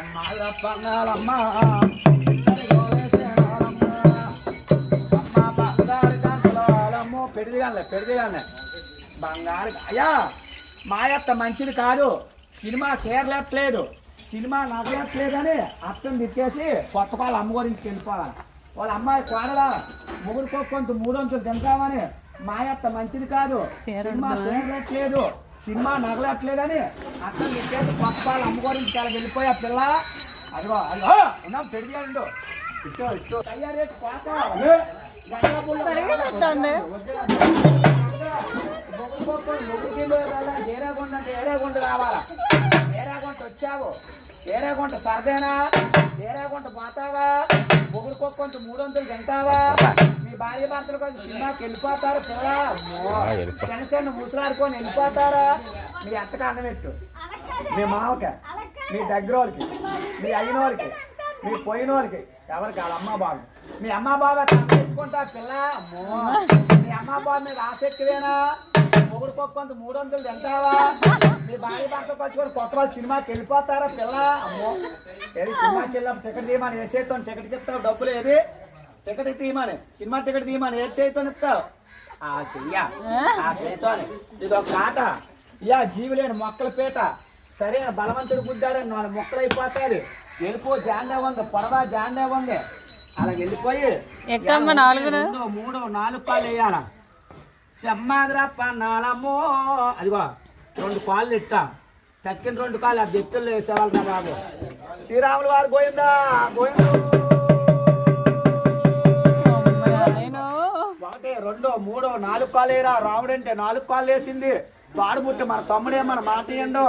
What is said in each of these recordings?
అమ్మాలమ్మ అమ్మ బంగారు పెడిదిగానే పెడిదిగానే బంగారు అయ్యా మాయత్త మంచిది కాదు. సినిమా చేరలేట్లేదు సినిమా నగలేట్లేదని అర్థం తిట్టేసి కొత్త వాళ్ళ అమ్మ గురించి వెళ్ళిపోవాలి. వాళ్ళ అమ్మాయి కోడలా ముగ్గురు కొంత మూడొంతులు తింటామని మాయత్త మంచిది కాదు. సినిమా చేరలేట్లేదు సినిమా నగలట్లేదని అర్థం తిట్టేసి కొత్త వాళ్ళ అమ్మ గురించి చాలా వెళ్ళిపోయా పిల్ల. అదిగో అదిగో. ఉన్నాం పెడిగాడు ఇష్టో ఇష్టో. తయారీ కోత ఏ, గంటల పుల్ల సరిగ్గా చెప్తాండి. ఏరాగుంట అంటే ఏరాగుంట రావాలా? ఏరాగుంట వచ్చావు ఏరాగుంట సరదేనా? ఏరాగుంట పోతావా? ముగ్గురు కొంత మూడు వందలు తింటావా? భార్య భర్తలు సినిమాకి వెళ్ళిపోతారు పిల్ల చిన్న చిన్న ముసలాడుకొని వెళ్ళిపోతారా? మీ అత్తకి అన్నం పెట్టు మీ మామకి మీ దగ్గర వాళ్ళకి మీ అయిన వాళ్ళకి మీ పోయిన వాళ్ళకి ఎవరికి? వాళ్ళ అమ్మ బాబు. మీ అమ్మ బాబా పెట్టుకుంటా పిల్ల. అమ్మో. మీ అమ్మ బాబు మీద ఎక్కువేనా మొగుడు కొంత మూడు వందలు తింటావా? మీ భార్య భర్త కలుసుకొని కొత్త వాళ్ళు సినిమాకి వెళ్ళిపోతారా పిల్ల? అమ్మో. ఏది సినిమాకి వెళ్ళాం టికెట్ తీయమని చేతో టికెట్కి ఇస్తావు? డబ్బులు ఏది? టికెట్ తీయమని. సినిమా టికెట్ తీయమని ఏ చేతితో ఇస్తావు ఆ చెయ్య. ఆ? చేతితోనే ఇది ఒక ఆట ఇయా జీవులేని మొక్కల పీట. సరైన బలవంతుడు బుద్ధాడని నాలుగు మొక్కలు అయిపోతాయి వెళ్ళిపో జాండే ఉంది పొడవా జాండే ఉంది. అలా వెళ్ళిపోయి? రెండో మూడో నాలుగు కాళ్ళు వేయాల. సెమ్మాదిరా పన్నాలమ్మో అదిగో రెండు కాళ్ళు ఇట్టా. తక్కిన రెండు కాళ్ళు ఆ బెత్తుల్లో వేసేవాళ్ళు బాబు. శ్రీరాములు వారు గోయిందా నాలుగు కాలేరా రాముడు అంటే నాలుగు కాళ్ళు వేసింది. తాడు బుట్ట మన తమ్ముడే మన మాట ఏండో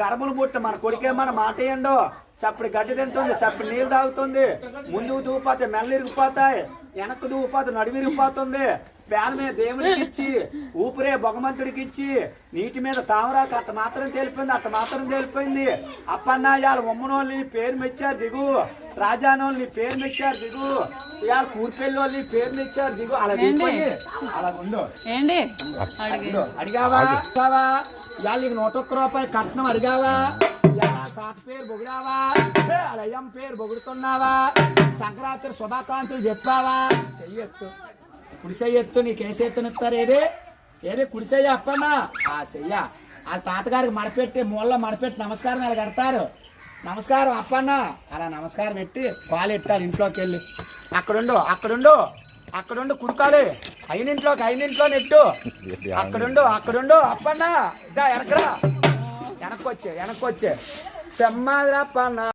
గర్భలు బుట్ట మన కొడుకే మన మాట ఏండో సప్పుడు గడ్డి తింటుంది సప్పుడు నీళ్ళు తాగుతుంది. ముందుకు దూపోతే మెల్లరిగిపోతాయి వెనక్కు దూపాతే నడిమిరిగిపోతుంది పేద మీద దేవుడికి ఇచ్చి ఊపిరే భగవంతుడికి ఇచ్చి నీటి మీద తామరాకు అట్ట మాత్రం తేలిపోయింది అట్ట మాత్రం తేలిపోయింది. అప్పన్నాయాల ఉమ్మనోళ్ళని పేరు మెచ్చారు దిగు. రాజానోళ్ళని పేరు మెచ్చారు దిగు. ఇవాళ కూర్పెళ్ళోళ్ళని పేరు మెచ్చారు దిగు. అలా దిగిపోయి అలా ఉండు. అడిగావా? ఇవాళ నీకు నూట ఒక్క రూపాయి కట్నం అడిగావా? ఇవాళ తాత పేరు వాళ్ళ అయ్యం పేరు పొగుడుతున్నావా సంక్రాంతి శుభాకాంక్షలు చెప్పావా? చెయ్యొత్తు కుడిసయ్య ఎత్తు నీకు ఏ చేతునిస్తారు ఏది? ఏదే? కుడి చెయ్య అప్పన్నా? ఆ చెయ్య. వాళ్ళ తాతగారికి మడపెట్టి మూల మడపెట్టి నమస్కారం ఇలా కడతారు. నమస్కారం అప్పన్న. అలా నమస్కారం పెట్టి పాలు ఎట్టారు ఇంట్లోకి వెళ్ళి అక్కడుండు అక్కడుండు అక్కడుండు కుడుకాలి. అయినింట్లోకి అయినింట్లో నెట్టు. అక్కడుండు అక్కడుండు అప్పన్న. ఇదా వెనకరా వెనక్కొచ్చే వెనక్కొచ్చే. సెమ్మాదిరా అప్పన్న.